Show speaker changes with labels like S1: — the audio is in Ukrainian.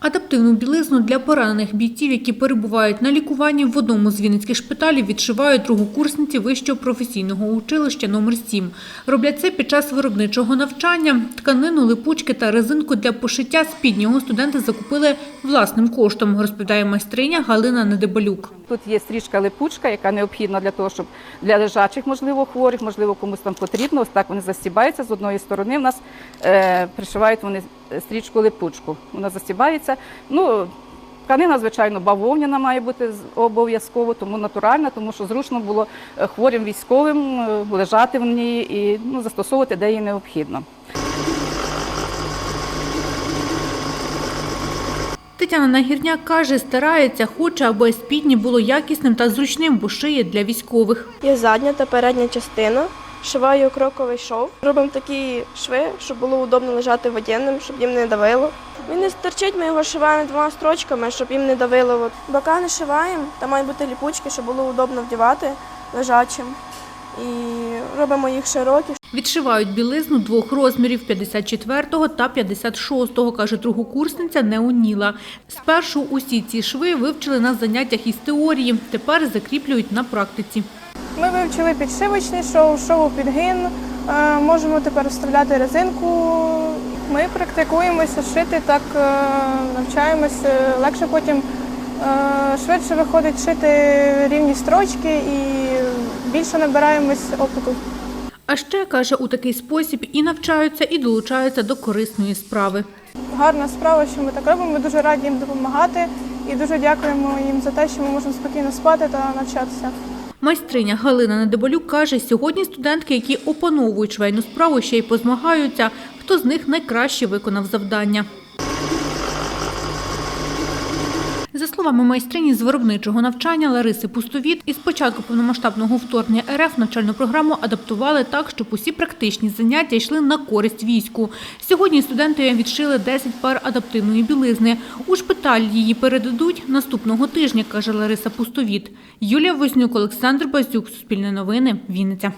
S1: Адаптивну білизну для поранених бійців, які перебувають на лікуванні в одному з вінницьких шпиталів, відшивають другокурсниці вищого професійного училища номер 7 Роблять це під час виробничого навчання. Тканину, липучки та резинку для пошиття спіднього студенти закупили власним коштом, розповідає майстриня Галина Недебалюк.
S2: Тут є стрічка липучка, яка необхідна для того, щоб для лежачих, можливо, хворих, можливо, комусь там потрібно. Ось так вони застібаються. З одної сторони в нас е, пришивають вони стрічку липучку. Вона застібається. Ну, тканина, звичайно, бавовняна має бути обов'язково, тому натуральна, тому що зручно було е, хворим військовим е, лежати в ній і ну, застосовувати, де їй необхідно.
S1: Тетяна Нагірняк каже, старається, хоче, аби спідні було якісним та зручним, бо шиє для військових.
S3: Є задня та передня частина. Шиваю кроковий шов. Робимо такі шви, щоб було удобно лежати воєнним, щоб їм не давило. Він не стерчить, ми його шиваємо двома строчками, щоб їм не давило. Бока не шиваємо, там мають бути ліпучки, щоб було удобно вдівати лежачим. І робимо їх широкі,
S1: Відшивають білизну двох розмірів 54-го та 56-го, каже другокурсниця Неоніла. Спершу усі ці шви вивчили на заняттях із теорії, тепер закріплюють на практиці.
S4: Ми вивчили підшивочний шов, шоу підгин. Е, Можемо тепер вставляти резинку. Ми практикуємося шити, так е, навчаємося. Легше потім е, швидше виходить шити рівні строчки і більше набираємось опиту.
S1: А ще, каже, у такий спосіб і навчаються, і долучаються до корисної справи.
S4: Гарна справа, що ми так робимо. Ми дуже раді їм допомагати і дуже дякуємо їм за те, що ми можемо спокійно спати та навчатися.
S1: Майстриня Галина Недоболюк каже, сьогодні студентки, які опановують швейну справу, ще й позмагаються, хто з них найкраще виконав завдання. За словами майстрині з виробничого навчання Лариси Пустовіт, із початку повномасштабного вторгнення РФ навчальну програму адаптували так, щоб усі практичні заняття йшли на користь війську. Сьогодні студенти відшили 10 пар адаптивної білизни. У шпиталь її передадуть наступного тижня, каже Лариса Пустовіт. Юлія Вознюк, Олександр Базюк, Суспільне новини, Вінниця.